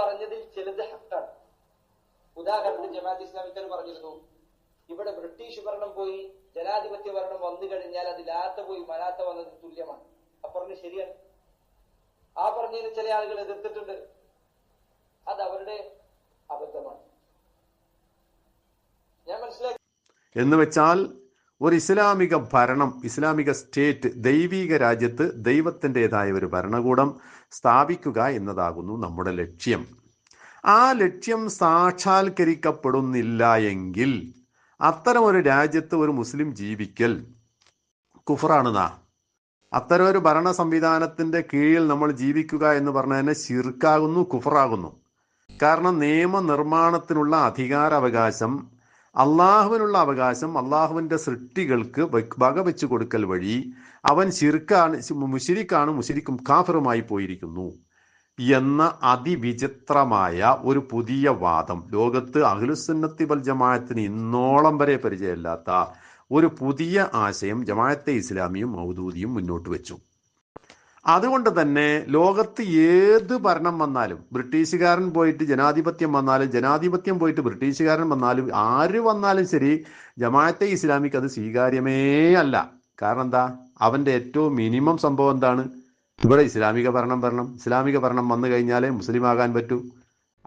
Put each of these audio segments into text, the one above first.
പറഞ്ഞതിൽ ചിലത് ഹക്കാണ്. ഉദാഹരണത്തിന് ജമാഅത്ത് ഇസ്ലാമിക്കാർ പറഞ്ഞിരുന്നു ഇവിടെ ബ്രിട്ടീഷ് ഭരണം പോയി ജനാധിപത്യ ഭരണം വന്നു കഴിഞ്ഞാൽ അത് ലാത്ത പോയി മലാത്ത വന്നതിന് തുല്യമാണ്. പറഞ്ഞ് ശരിയാണ്. ആ പറഞ്ഞതിന് ചില ആളുകൾ എതിർത്തിട്ടുണ്ട്. അത് അവരുടെ അബദ്ധമാണ്. ഞാൻ മനസ്സിലാക്കി എന്ന് വെച്ചാൽ ഒരു ഇസ്ലാമിക ഭരണം ഇസ്ലാമിക സ്റ്റേറ്റ് ദൈവീക രാജ്യത്ത് ദൈവത്തിന്റെതായ ഒരു ഭരണകൂടം സ്ഥാപിക്കുക എന്നതാകുന്നു നമ്മുടെ ലക്ഷ്യം. ആ ലക്ഷ്യം സാക്ഷാത്കരിക്കപ്പെടുന്നില്ല എങ്കിൽ അത്തരം ഒരു രാജ്യത്ത് ഒരു മുസ്ലിം ജീവിക്കൽ കുഫറാണ് നാ. അത്തരം ഒരു ഭരണ സംവിധാനത്തിന്റെ കീഴിൽ നമ്മൾ ജീവിക്കുക എന്ന് പറഞ്ഞതിനെ ശിർക്കാകുന്നു കുഫറാകുന്നു. കാരണം നിയമനിർമ്മാണത്തിനുള്ള അധികാരാവകാശം അള്ളാഹുവിനുള്ള അവകാശം അള്ളാഹുവിന്റെ സൃഷ്ടികൾക്ക് വക വെച്ചു കൊടുക്കൽ വഴി അവൻ ശിർക്കാണ് മുഷിരിക്കാണ് മുഷിരിക്കും കാഫറുമായി പോയിരിക്കുന്നു എന്ന അതിവിചിത്രമായ ഒരു പുതിയ വാദം. ലോകത്ത് അഖിലുസുന്നത്തി വൽ ജമാഅത്തിന് ഇന്നോളം വരെ പരിചയമില്ലാത്ത ഒരു പുതിയ ആശയം ജമാഅത്തെ ഇസ്ലാമിയും മൗദൂദിയും മുന്നോട്ട് വെച്ചു. അതുകൊണ്ട് തന്നെ ലോകത്ത് ഏത് ഭരണം വന്നാലും ബ്രിട്ടീഷുകാരൻ പോയിട്ട് ജനാധിപത്യം വന്നാലും ജനാധിപത്യം പോയിട്ട് ബ്രിട്ടീഷുകാരൻ വന്നാലും ആര് വന്നാലും ശരി ജമാഅത്തെ ഇസ്ലാമിക്ക് അത് സ്വീകാര്യമേ അല്ല. കാരണം എന്താ? അവന്റെ ഏറ്റവും മിനിമം സംഭവം എന്താണ്? ഇവിടെ ഇസ്ലാമിക ഭരണം വരണം. ഇസ്ലാമിക ഭരണം വന്നു കഴിഞ്ഞാലേ മുസ്ലിം ആകാൻ പറ്റൂ.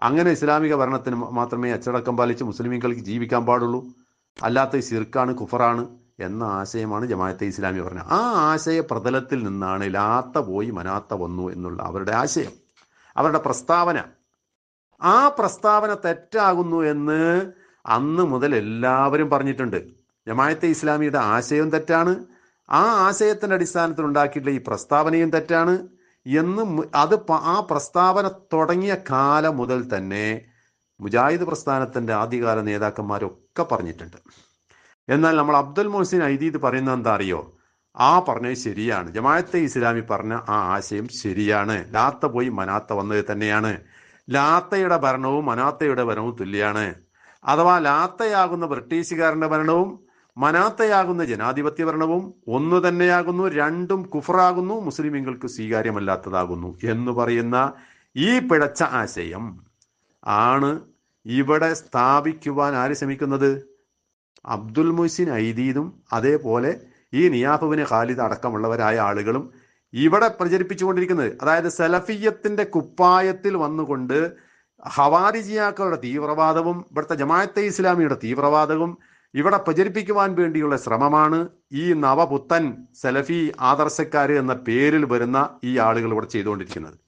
അങ്ങനെ ഇസ്ലാമിക ഭരണത്തിന് മാത്രമേ അച്ചടക്കം പാലിച്ച് മുസ്ലിമീങ്ങൾക്ക് ജീവിക്കാൻ പാടുള്ളൂ. അല്ലാത്ത ശിർക്കാണ് കുഫറാണ്. എന്ന ആശയമാണ് ജമാഅത്തെ ഇസ്ലാമി പറഞ്ഞത്. ആ ആശയ പ്രതലത്തിൽ നിന്നാണ് ലാത്ത പോയി മനാത്ത വന്നു എന്നുള്ള അവരുടെ ആശയം അവരുടെ പ്രസ്താവന. ആ പ്രസ്താവന തെറ്റാകുന്നു എന്ന് അന്ന് മുതൽ എല്ലാവരും പറഞ്ഞിട്ടുണ്ട്. ജമാഅത്തെ ഇസ്ലാമിയുടെ ആശയം തെറ്റാണ്. ആ ആശയത്തിന്റെ അടിസ്ഥാനത്തിൽ ഉണ്ടാക്കിയിട്ടുള്ള ഈ പ്രസ്താവനയും തെറ്റാണ് എന്ന് അത് ആ പ്രസ്താവന തുടങ്ങിയ കാലം മുതൽ തന്നെ മുജാഹിദ് പ്രസ്ഥാനത്തിന്റെ ആദ്യകാല നേതാക്കന്മാരൊക്കെ പറഞ്ഞിട്ടുണ്ട്. എന്നാൽ നമ്മൾ അബ്ദുൽ മുഹസിൻ ഐദീദ് പറയുന്നത് എന്താ അറിയോ? ആ പറഞ്ഞത് ശരിയാണ്. ജമാഅത്തെ ഇസ്ലാമി പറഞ്ഞ ആ ആശയം ശരിയാണ്. ലാത്ത പോയി മനാത്ത വന്നത് തന്നെയാണ്. ലാത്തയുടെ ഭരണവും മനാത്തയുടെ ഭരണവും തുല്യാണ്. അഥവാ ലാത്തയാകുന്ന ബ്രിട്ടീഷുകാരന്റെ ഭരണവും മനാത്തയാകുന്ന ജനാധിപത്യ ഭരണവും ഒന്നു തന്നെയാകുന്നു രണ്ടും കുഫറാകുന്നു മുസ്ലിമീങ്ങൾക്ക് സ്വീകാര്യമല്ലാത്തതാകുന്നു എന്ന് പറയുന്ന ഈ പിഴച്ച ആശയം ആണ് ഇവിടെ സ്ഥാപിക്കുവാൻ ആര് ശ്രമിക്കുന്നത്? അബ്ദുൽ മൊയ്സിൻ ഐദീദും അതേപോലെ ഈ നിയാഫുവിന് ഖാലിദ് അടക്കമുള്ളവരായ ആളുകളും ഇവിടെ പ്രചരിപ്പിച്ചുകൊണ്ടിരിക്കുന്നത്. അതായത് സലഫിയത്തിന്റെ കുപ്പായത്തിൽ വന്നുകൊണ്ട് ഹവാരിജിയാക്കളുടെ തീവ്രവാദവും ഇവിടുത്തെ ജമാഅത്തെ ഇസ്ലാമിയുടെ തീവ്രവാദവും ഇവിടെ പ്രചരിപ്പിക്കുവാൻ വേണ്ടിയുള്ള ശ്രമമാണ് ഈ നവപുത്തൻ സലഫി ആദർശക്കാർ എന്ന പേരിൽ വരുന്ന ഈ ആളുകൾ ഇവിടെ ചെയ്തുകൊണ്ടിരിക്കുന്നത്.